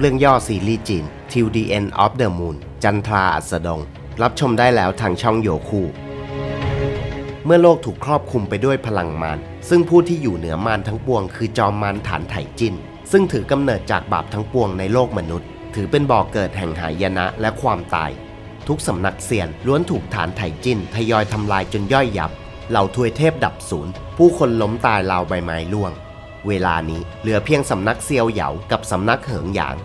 เรื่องย่อซีรีส์จีน Till the End of the Moon จันทราอัสดง รับชมได้แล้วทางช่องโยคูเมื่อโลกถูกครอบคลุมไปด้วยพลังมารซึ่งผู้ที่อยู่เหนือมารทั้งปวงคือจอมมารฐานไถจิน ซึ่งถือกำเนิดจากบาปทั้งปวงในโลกมนุษย์ ถือเป็นบ่อกเกิดแห่งหายนะและความตาย ทุกสำนักเซียนล้วนถูกฐานไถจินทยอยทำลายจนย่อยยับเหล่าทวยเทพดับศูนย์ผู้คนล้มตายราวใบไม้ร่วง เวลานี้เหลือเพียงสำนักเซียวเหยากับสำนักเหิงหยาง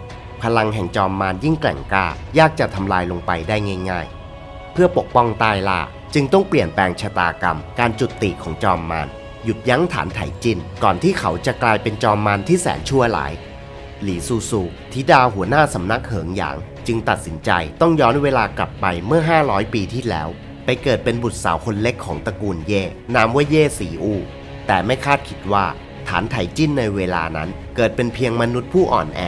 พลังแห่งจอมมารยิ่งแกร่งกล้ายากจะทำลายลงไปได้ง่ายๆ เพื่อปกป้องใต้ล่าจึงต้องเปลี่ยนแปลงชะตากรรม การจุดติของจอมมารหยุดยั้งฐานไถจิน ก่อนที่เขาจะกลายเป็นจอมมารที่แสนชั่วหลาย หลีซูซูธิดาหัวหน้าสำนักเหิงหยาง จึงตัดสินใจต้องย้อนเวลากลับไปเมื่อ 500 ปีที่แล้ว ไปเกิดเป็นบุตรสาวคนเล็กของตระกูลเย่นามว่าเย่สีอู แต่ไม่คาดคิดว่าานไถจิ้นในเวลานั้น เกิดเป็นเพียงมนุษย์ผู้อ่อนแอ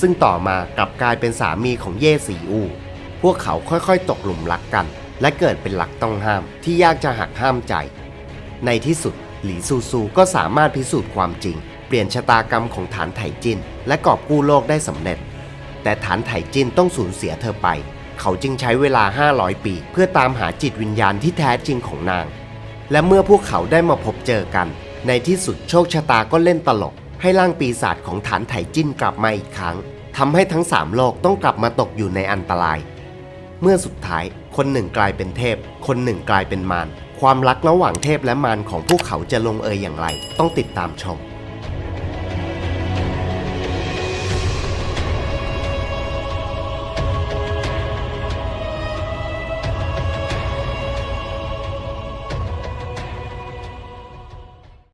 ซึ่งต่อมากลับกลายเป็นสามีของเย่สีอู พวกเขาค่อยๆ ตกหลุมรักกัน และเกิดเป็นรักต้องห้ามที่ยากจะหักห้ามใจ ในที่สุดหลีซูซูก็สามารถพิสูจน์ความจริง เปลี่ยนชะตากรรมของฐานไถจินและกอบกู้โลกได้สำเร็จ แต่ฐานไถจินต้องสูญเสียเธอไป เขาจึงใช้เวลา 500 ปี เพื่อตามหาจิตวิญญาณที่แท้จริงของนาง และเมื่อพวกเขาได้มาพบเจอกัน ในที่สุดโชคชะตาก็เล่นตลก ให้ร่างปีศาจของฐานไถจิ้นกลับมาอีกครั้งทำให้ทั้งสามโลกต้องกลับมาตกอยู่ในอันตราย เมื่อสุดท้ายคนหนึ่งกลายเป็นเทพ คนหนึ่งกลายเป็นมารความรักระหว่างเทพและมารของพวกเขาจะลงเอยอย่างไร ต้องติดตามชม